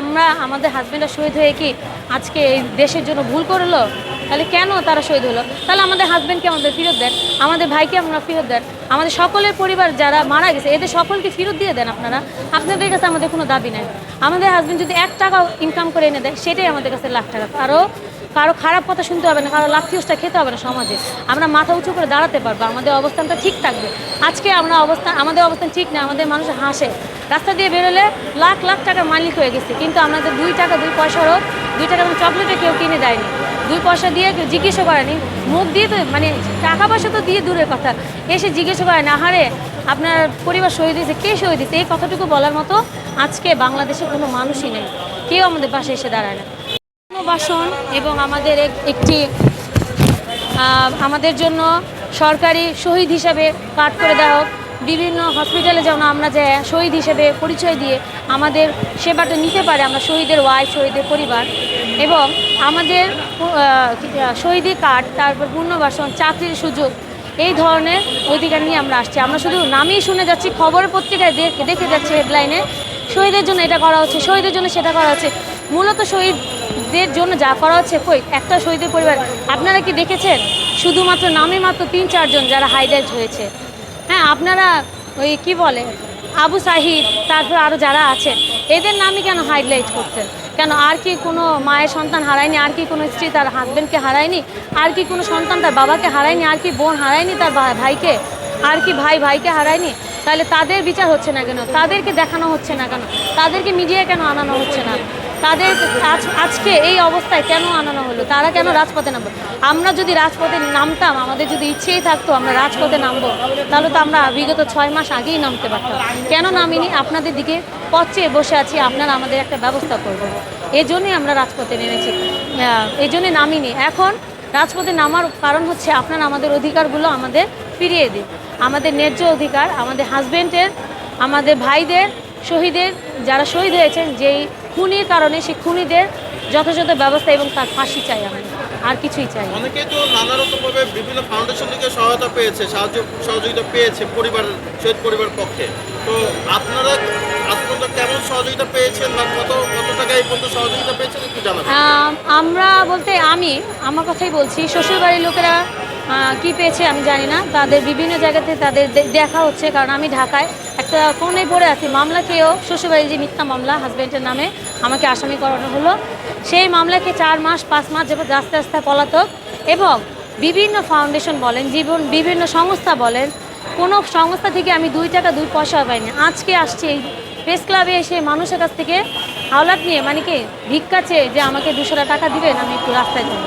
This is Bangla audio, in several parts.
আমরা আমাদের হাজব্যান্ডরা শহীদ হয়ে কি আজকে এই দেশের জন্য ভুল করল? তাহলে কেন তারা শহীদ হলো? তাহলে আমাদের হাজব্যান্ডকে আমাদের ফেরত দেন, আমাদের ভাইকে আমরা ফেরত দেন, আমাদের সকলের পরিবার যারা মারা গেছে, এদের সকলকে ফেরত দিয়ে দেন আপনারা। আপনাদের কাছে আমাদের কোনো দাবি নেই। আমাদের হাজব্যান্ড যদি এক টাকাও ইনকাম করে এনে দেয়, সেটাই আমাদের কাছে লাখ টাকা। কারও কারও খারাপ কথা শুনতে হবে না, কারও লাঠিউসটা খেতে হবে না সমাজে। আমরা মাথা উঁচু করে দাঁড়াতে পারব, আমাদের অবস্থানটা ঠিক থাকবে। আজকে আমরা অবস্থান আমাদের অবস্থান ঠিক না, আমাদের মানুষ হাসে। রাস্তা দিয়ে বেরোলে লাখ লাখ টাকার মালিক হয়ে গেছে। কিন্তু আমাদের দুই টাকা, দুই পয়সারও দুই টাকা এবং চকলেটে কেউ কিনে দেয়নি। দুই পয়সা দিয়ে কেউ জিজ্ঞেসও করেনি। মুখ দিয়ে তো মানে টাকা পয়সা তো দিয়ে দূরের কথা। এসে জিজ্ঞেস করে না হারে আপনার পরিবার শহীদ হয়েছে কে শহীদ হয়েছে এই কথাটুকু বলার মতো আজকে বাংলাদেশে কোনো মানুষই নেই। কেউ আমাদের পাশে এসে দাঁড়ায় না। বাসন এবং আমাদের এক- একটি আমাদের জন্য সরকারি শহীদ হিসাবে কার্ড করে দেওয়া হোক। বিভিন্ন হসপিটালে যেন আমরা যে শহীদ হিসেবে পরিচয় দিয়ে আমাদের সেবাটা নিতে পারে, আমরা শহীদের ওয়াইফ শহীদের পরিবার এবং আমাদের শহীদি কার্ড তারপর পুনর্বাসন, চাকরির সুযোগ, এই ধরনের অধিকার নিয়ে আমরা আসছি। আমরা শুধু নামই শুনে যাচ্ছি খবরের পত্রিকায় দেখ- দেখে যাচ্ছি হেডলাইনে শহীদের জন্য এটা করা হচ্ছে, শহীদের জন্য সেটা করা হচ্ছে। মূলত শহীদদের জন্য যা করা হচ্ছে, কই? একটা শহীদের পরিবার। আপনারা কি দেখেছেন? শুধুমাত্র নামে মাত্র তিন, চারজন যারা হাইলাইট হয়েছে। হ্যাঁ আপনারা ওই কি বলে, আবু সাহিদ তারপর আরও যারা আছেন এদের নামই কেন হাইলাইট করতেন কেন আর কি কোনো মায়ের সন্তান হারায়নি, আর কি কোনো স্ত্রী তার হাজব্যান্ডকে হারায়নি, আর কি কোনো সন্তান তার বাবাকে হারায়নি, আর কি বোন হারায়নি তার ভাইকে, আর কি ভাই ভাইকে হারায়নি? তাহলে তাদের বিচার হচ্ছে না কেন? তাদেরকে দেখানো হচ্ছে না কেন? তাদেরকে মিডিয়ায় কেন আনানো হচ্ছে না? তাদের আজ- আজকে এই অবস্থায় কেন আনানো হলো? তারা কেন রাজপথে নামবো আমরা যদি রাজপথে নামতাম, আমাদের যদি ইচ্ছেই থাকতো আমরা রাজপথে নামবো, তাহলে তো আমরা বিগত ছয় মাস আগেই নামতে পারতাম। কেন নামিনি? আপনাদের দিকে পথ চেয়ে বসে আছি, আপনারা আমাদের একটা ব্যবস্থা করবেন। এই জন্যই আমরা রাজপথে নেমেছি। এই জন্যই নামিনি। এখন রাজপথে নামার কারণ হচ্ছে আপনারা আমাদের অধিকারগুলো আমাদের ফিরিয়ে দিন। আমাদের ন্যায্য অধিকার, আমাদের হাজব্যান্ডের আমাদের ভাইদের, শহীদের, যারা শহীদ হয়েছেন, যেই খুনির কারণে সেই খুনিদের যথাযথ ব্যবস্থা এবং তার ফাঁসি চাই আমি। আর কিছুই চাই না। অনেকেই তো নানা রকমভাবে বিভিন্ন ফাউন্ডেশন থেকে সহায়তা পেয়েছে সাহায্য সহযোগিতা পেয়েছে পরিবার শহীদ পরিবার পক্ষে। তো আপনারা কেমন সহযোগিতা পেয়েছেন বা কত কত টাকা এই পর্যন্ত সহযোগিতা পেয়েছেন একটু জানাবেন। আমরা বলতে আমি আমার কথাই বলছি শ্বশুরবাড়ির লোকেরা কি পেয়েছে আমি জানি না। তাদের বিভিন্ন জায়গাতে তাদের দেখা হচ্ছে, কারণ আমি ঢাকায় একটা কোণে পড়ে আছি। মামলা খেয়েও শ্বশুরবাড়ির যে মিথ্যা মামলা হাজব্যান্ডের নামে আমাকে আসামি করানো হলো। সেই মামলাকে চার মাস, পাঁচ মাস যাবত আস্তে আস্তে পলাতক এবং বিভিন্ন ফাউন্ডেশন বলেন, জীবন বিভিন্ন সংস্থা বলেন, কোনো সংস্থা থেকে আমি দুই টাকা, দুই পয়সা পাইনি। আজকে আসছি এই প্রেস ক্লাবে এসে মানুষের কাছ থেকে হাওলাত নিয়ে মানে কি, ভিক্ষা চেয়ে যে আমাকে দুশো টাকা দিবেন, আমি একটু রাস্তায় যাব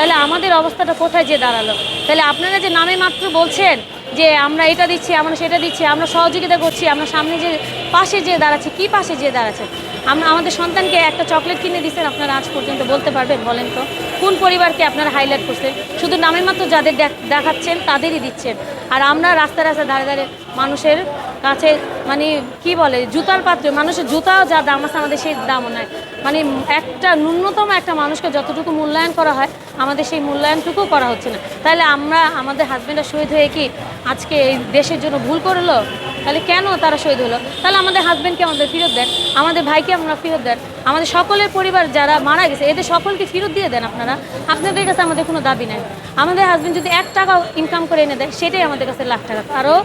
তাহলে আমাদের অবস্থাটা কোথায় যে দাঁড়াল? তাহলে আপনারা যে নামে মাত্র বলছেন যে আমরা এটা দিচ্ছি, আমরা সেটা দিচ্ছি, আমরা সহযোগিতা করছি, আমরা সামনে যে পাশে যে দাঁড়াচ্ছি, কি পাশে যে দাঁড়াচ্ছে? আমরা আমাদের সন্তানকে একটা চকলেট কিনে দিচ্ছেন আপনারা আজ পর্যন্ত বলতে পারবেন, বলেন তো। কোন পরিবারকে আপনারা হাইলাইট করছেন? শুধু নামে মাত্র যাদের দেখ- দেখাচ্ছেন, তাদেরই দিচ্ছেন। আর আমরা রাস্তায় রাস্তায় দাঁড়িয়ে দাঁড়িয়ে মানুষের কাছে মানে কি বলে, জুতার পাত্র, মানুষের জুতাও যা দাম আছে আমাদের সেই দামও নাই। মানে একটা ন্যূনতম একটা মানুষকে যতটুকু মূল্যায়ন করা হয়, আমাদের সেই মূল্যায়নটুকু করা হচ্ছে না। তাহলে আমরা, আমাদের হাজব্যান্ডরা শহীদ হয়ে কি আজকে এই দেশের জন্য ভুল করল? তাহলে কেন তারা শহীদ হলো? তাহলে আমাদের হাজব্যান্ডকে আমাদের ফেরত দেন, আমাদের ভাইকে আমরা ফেরত দেন, আমাদের সকলের পরিবার যারা মারা গেছে, এদের সকলকে ফেরত দিয়ে দেন আপনারা। আপনাদের কাছে আমাদের কোনো দাবি নেই। আমাদের হাজব্যান্ড যদি এক টাকাও ইনকাম করে এনে দেয়, সেটাই আমাদের কাছে লাখ টাকা। কারও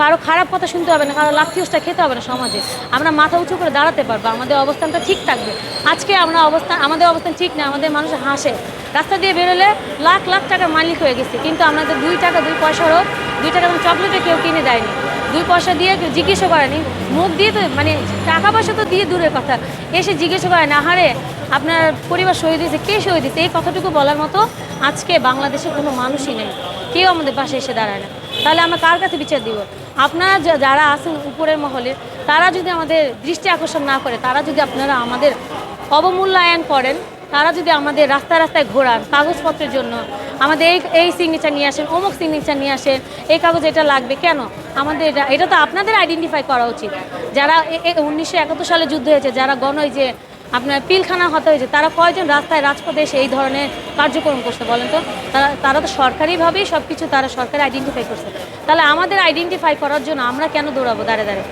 কারও খারাপ কথা শুনতে হবে না, কারও লাঠিউসটা খেতে হবে না সমাজে। আমরা মাথা উঁচু করে দাঁড়াতে পারব, আমাদের অবস্থানটা ঠিক থাকবে। আজকে আমরা অবস্থান আমাদের অবস্থান ঠিক না, আমাদের মানুষ হাসে। রাস্তা দিয়ে বেরোলে লাখ লাখ টাকার মালিক হয়ে গেছে। কিন্তু আমাদের দুই টাকা, দুই পয়সা পয়সারও, দুই টাকা চকলেটে কেউ কিনে দেয়নি। দুই পয়সা দিয়ে জিজ্ঞেসও করেনি। মুখ দিয়ে তো মানে টাকা পয়সা তো দিয়ে দূরের কথা। এসে জিজ্ঞেস করে না হারে আপনার পরিবার শহীদ হয়েছে, কে শহীদ হয়েছে? এই কথাটুকু বলার মতো আজকে বাংলাদেশে কোনো মানুষই নেই। কেউ আমাদের পাশে এসে দাঁড়ায় না। তাহলে আমরা কার কাছে বিচার দিব? আপনারা যারা আছেন উপরের মহলে, তারা যদি আমাদের দৃষ্টি আকর্ষণ না করে, তারা যদি আপনারা আমাদের অবমূল্যায়ন করেন, তারা যদি আমাদের রাস্তায় রাস্তায় ঘোরান, কাগজপত্রের জন্য, আমাদের এই এই সিগনেচার নিয়ে আসেন, অমুক সিগনেচার নিয়ে আসেন, এই কাগজ এটা লাগবে, কেন? আমাদের এটা এটা তো আপনাদের আইডেন্টিফাই করা উচিত। যারা উনিশশো একাত্তর সালে যুদ্ধ হয়েছে, যারা গণ যে আপনার পিলখানা হতে হয়েছে, তারা কয়জন রাস্তায় রাজপথে এসে এই ধরনের কার্যক্রম করছে বলেন তো? তারা তারা তো সরকারিভাবেই সব কিছু তারা সরকারি আইডেন্টিফাই করছে। তাহলে আমাদের আইডেন্টিফাই করার জন্য আমরা কেন দৌড়াবো দাঁড়ে দাঁড়ে?